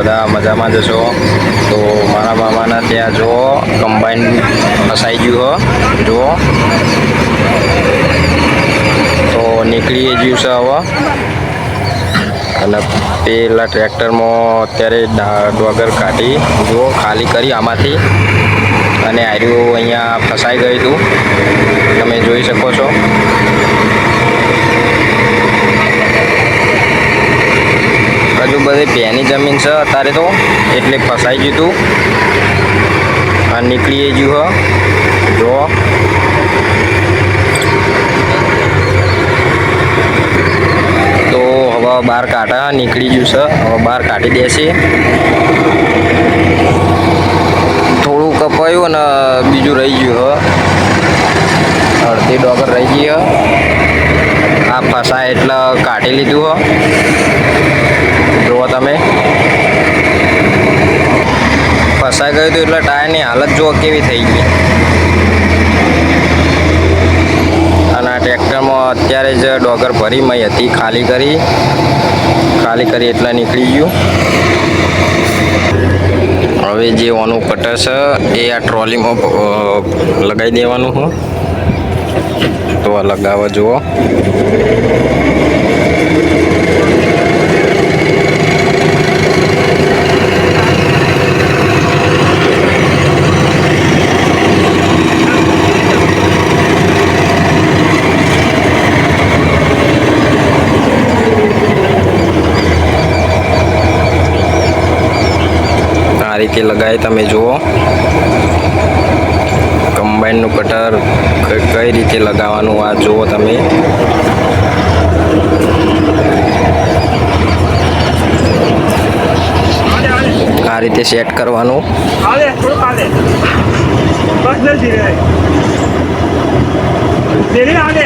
બધા મજામાં જશો તો મારા મામાના ત્યાં જો કમ્બાઈન ફસાઈ ગયું હો. જુઓ તો નીકળી ગયું છે હવે. અને પેલા ટ્રેક્ટરમાં અત્યારે ડોગર કાઢી જુઓ ખાલી કરી આમાંથી. અને આર્યું અહીંયા ફસાઈ ગયું હતું તમે જોઈ શકો છો પેની જમીન છે અત્યારે તો, એટલે ફસાઈ ગયું હતું આ નીકળી ગયું હ. જો. તો હવે બહાર કાઢા નીકળી ગયું છે. હવે બહાર કાઢી દેશે. થોડું કપાયું અને બીજું રહી ગયું હ. અડધી ડોગર રહી ગઈ હ. આ ફસાય એટલે કાઢી લીધું હ. જુઓ તમે. ફસાઈ ગયું હતું એટલે ટાયરની હાલત જુઓ કેવી થઈ ગઈ. અને આ ટ્રેક્ટરમાં અત્યારે જ ડોગર ભરી મય હતી, ખાલી કરી. ખાલી કરી એટલે નીકળી ગયું. હવે જે ઓનું કટર છે, એ આ ટ્રોલીમાં લગાવી દેવાનું હું. તો આ લગાવવા જુઓ. રીતે લગાવી તમે જુઓ. કમ્બાઈનનું કટર કઈ રીતે લગાવવાનું, આ જુઓ તમે. આ રીતે સેટ કરવાનું. બસ ને ધીરે ધીરે આલે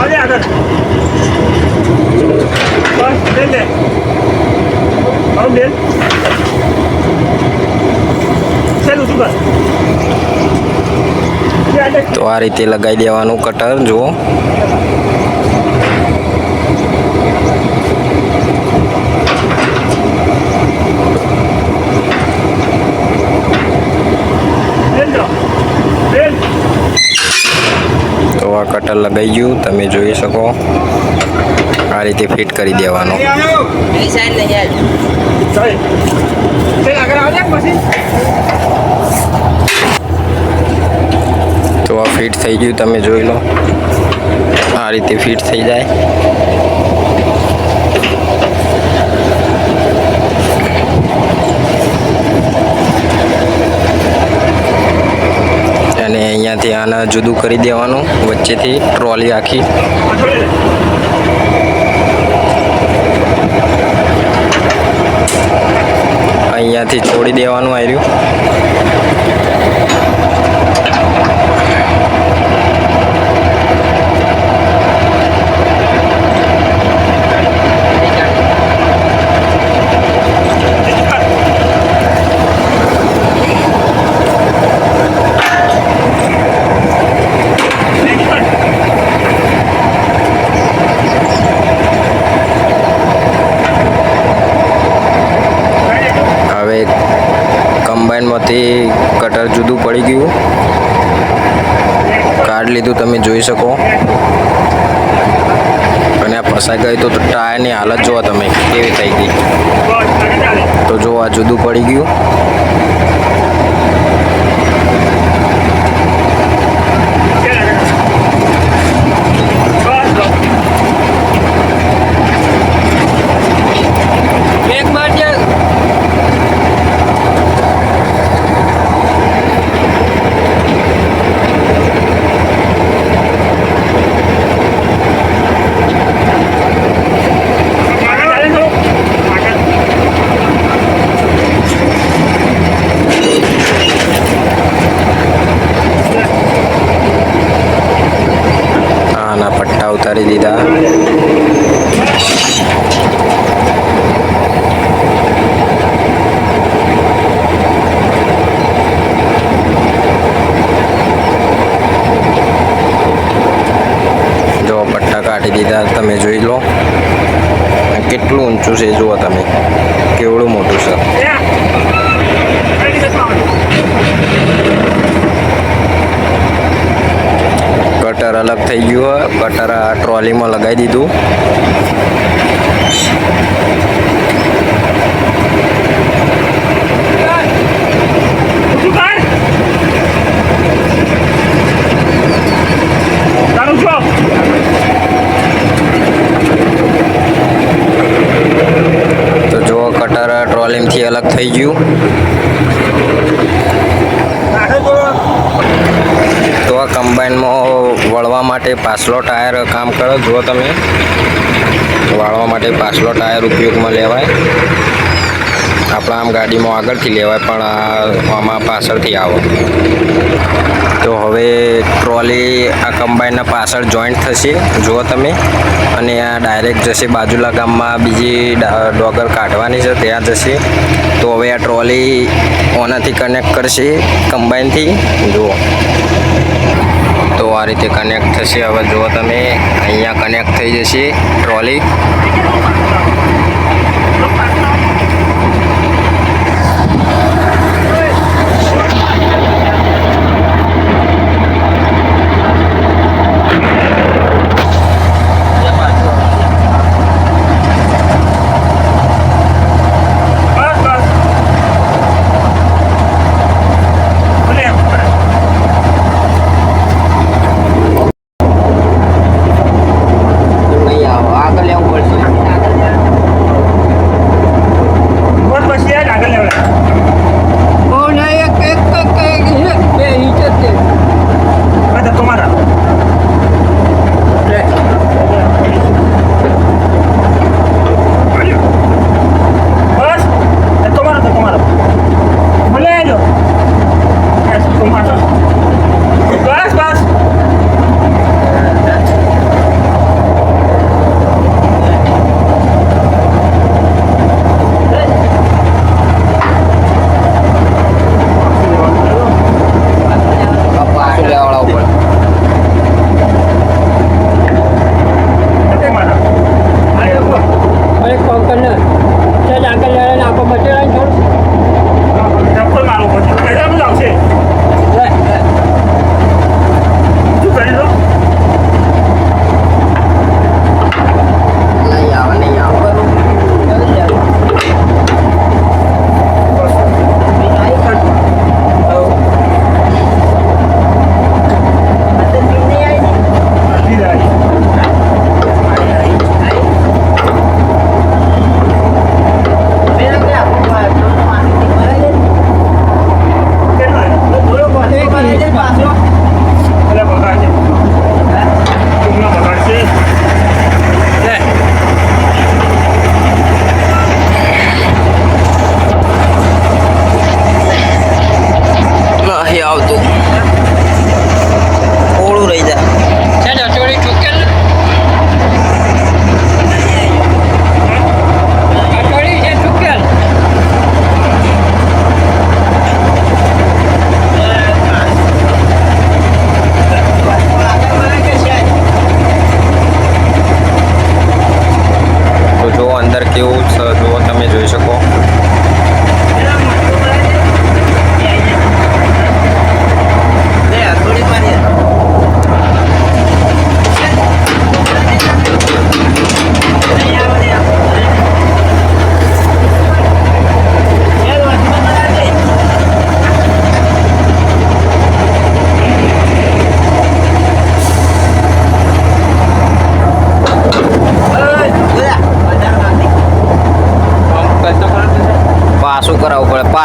આલે આગળ બસ લે લે આવ બેન ચાલ ઉઠી બસ લે આલે તો આ રીતે લગાવી દેવાનું કટર જુઓ તો આ કટર લગાઈ ગયું તમે જોઈ શકો આ રીતે ફિટ કરી દેવાનું આગળ આવજે પછી થઈ ગયું, તમે જોઈ લો. આ રીતે ફિટ થઈ જાય. અને અહીંયાથી આને જુદું કરી દેવાનું, વચ્ચેથી ટ્રોલી આખી. અહીંયાથી છોડી દેવાનું આવ્યું હવે કમ્બાઈનમાંથી કટર જુદું પડી ગયું કાર્ડ લીધું તમે જોઈ શકો. અને આ ફસાઈ ગઈ તો ટાયરની હાલત જોવા તમે કેવી થઈ ગઈ. તો જો આ જુદું પડી ગયું. આના પટ્ટા ઉતારી દીધા. જો પટ્ટા કાઢી દીધા, તમે જોઈ લો. કેટલું ઊંચું છે, જુઓ તમે કેવડું મોટું છે ત્યાં. કઈ રીતે આવવાનું? કટર અલગ થઈ ગયું ગટર ટ્રોલીમાં લગાવી દીધું જો. તો જુઓ કટર ટ્રોલીમથી અલગ થઈ ગયું તો આ કમ્બાઈનમાં વળવા માટે પાછલો ટાયર કામ કરો. જુઓ તમે. વાળવા માટે પાછલો ટાયર ઉપયોગમાં લેવાય. આપણા આમ ગાડીમાં આગળથી લેવાય, પણ આમાં પાછળથી આવો. તો હવે ટ્રોલી આ કમ્બાઈનના પાછળ જોઈન્ટ થશે. જુઓ તમે. અને આ ડાયરેક્ટ જશે બાજુલા ગામમાં. બીજી ડોગર કાઢવાની છે, ત્યાં જશે. તો હવે આ ટ્રોલી ઓનાથી કનેક્ટ કરશે કમ્બાઈનથી જુઓ. આ રીતે કનેક્ટ થશે. હવે જુઓ તમે અહીંયા કનેક્ટ થઈ જશે ટ્રોલી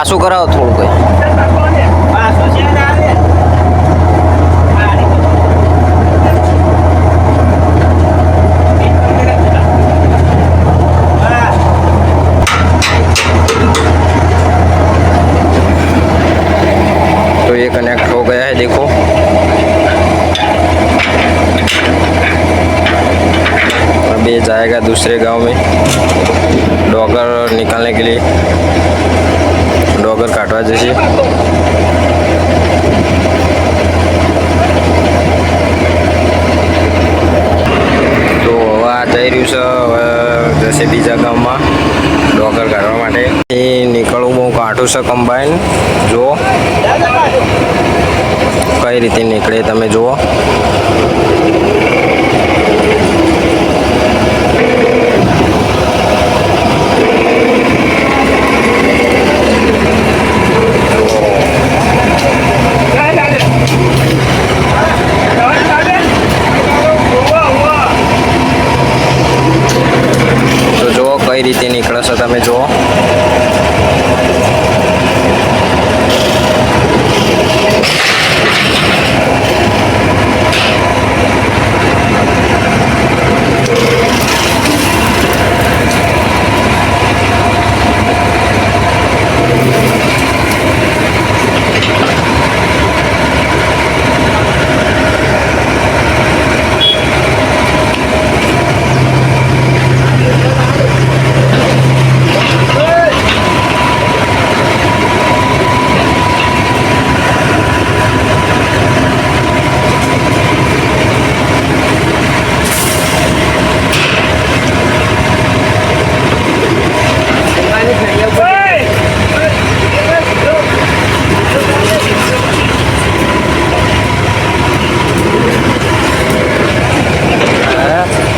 પાછું કરાવો થોડું કંઈ तो ये कनेक्ट हो गया है देखो अब ये जाएगा दूसरे गांव में डॉगर निकालने के लिए ડોગર કાઢવા જશે. તો હવે આ જઈ રહ્યું છે, હવે જશે બીજા ગામમાં ડોગર કાઢવા માટે. એ નીકળવું બહુ કાઢું છે કમ્બાઈન જુઓ. કઈ રીતે નીકળે તમે જુઓ. કઈ રીતે નીકળે તમે જુઓ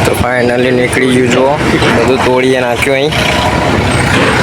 તો ફાઇનલી નીકળી ગયું જુઓ બધું તોડીએ નાખ્યું અહીં.